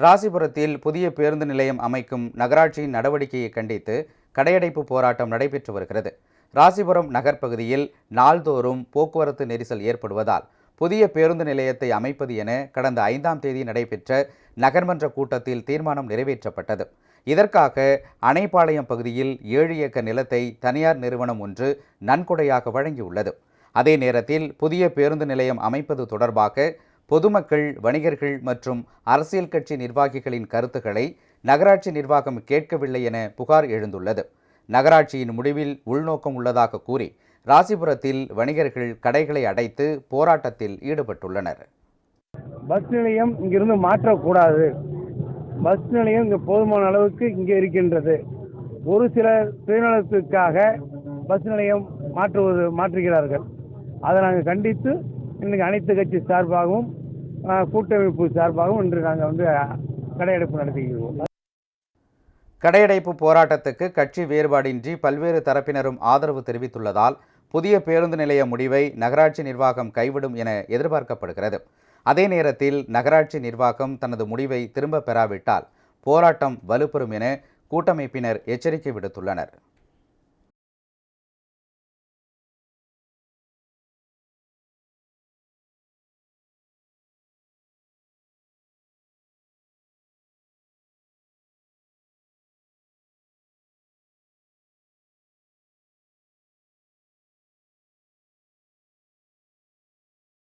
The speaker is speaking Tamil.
ராசிபுரத்தில் புதிய பேருந்து நிலையம் அமைக்கும் நகராட்சியின் நடவடிக்கையை கண்டித்து கடையடைப்பு போராட்டம் நடைபெற்று வருகிறது. ராசிபுரம் நகர்ப்பகுதியில் நாள்தோறும் போக்குவரத்து நெரிசல் ஏற்படுவதால் புதிய பேருந்து நிலையத்தை அமைப்பது என கடந்த ஐந்தாம் தேதி நடைபெற்ற நகர்மன்ற கூட்டத்தில் தீர்மானம் நிறைவேற்றப்பட்டது. இதற்காக அணைப்பாளையம் பகுதியில் ஏழு ஏக்கர் நிலத்தை தனியார் நிறுவனம் ஒன்று நன்கொடையாக வழங்கியுள்ளது. அதே நேரத்தில் புதிய பேருந்து நிலையம் அமைப்பது தொடர்பாக பொதுமக்கள் வணிகர்கள் மற்றும் அரசியல் கட்சி நிர்வாகிகளின் கருத்துக்களை நகராட்சி நிர்வாகம் கேட்கவில்லை என புகார் எழுந்துள்ளது. நகராட்சியின் முடிவில் உள்நோக்கம் உள்ளதாக கூறி ராசிபுரத்தில் வணிகர்கள் கடைகளை அடைத்து போராட்டத்தில் ஈடுபட்டுள்ளனர். பஸ் நிலையம் இங்கிருந்து மாற்றக்கூடாது. பஸ் நிலையம் இங்கே போதுமான அளவுக்கு இங்கே இருக்கின்றது. ஒரு சில சுயநலத்துக்காக பஸ் நிலையம் மாற்றுவது மாற்றுகிறார்கள். அதை நாங்கள் கண்டித்து இன்னைக்கு அனைத்து கட்சி சார்பாகவும் கூட்டமைப்பு சார்பாகவும் இன்று நாங்கள் வந்து கடையடைப்பு நடத்திக்கிறோம் கடையடைப்பு போராட்டத்துக்கு கட்சி வேறுபாடின்றி பல்வேறு தரப்பினரும் ஆதரவு தெரிவித்துள்ளதால் புதிய பேருந்து நிலைய முடிவை நகராட்சி நிர்வாகம் கைவிடும் என எதிர்பார்க்கப்படுகிறது. அதே நேரத்தில் நகராட்சி நிர்வாகம் தனது முடிவை திரும்ப பெறாவிட்டால் போராட்டம் வலுப்பெறும் என கூட்டமைப்பினர் எச்சரிக்கை விடுத்துள்ளனர்.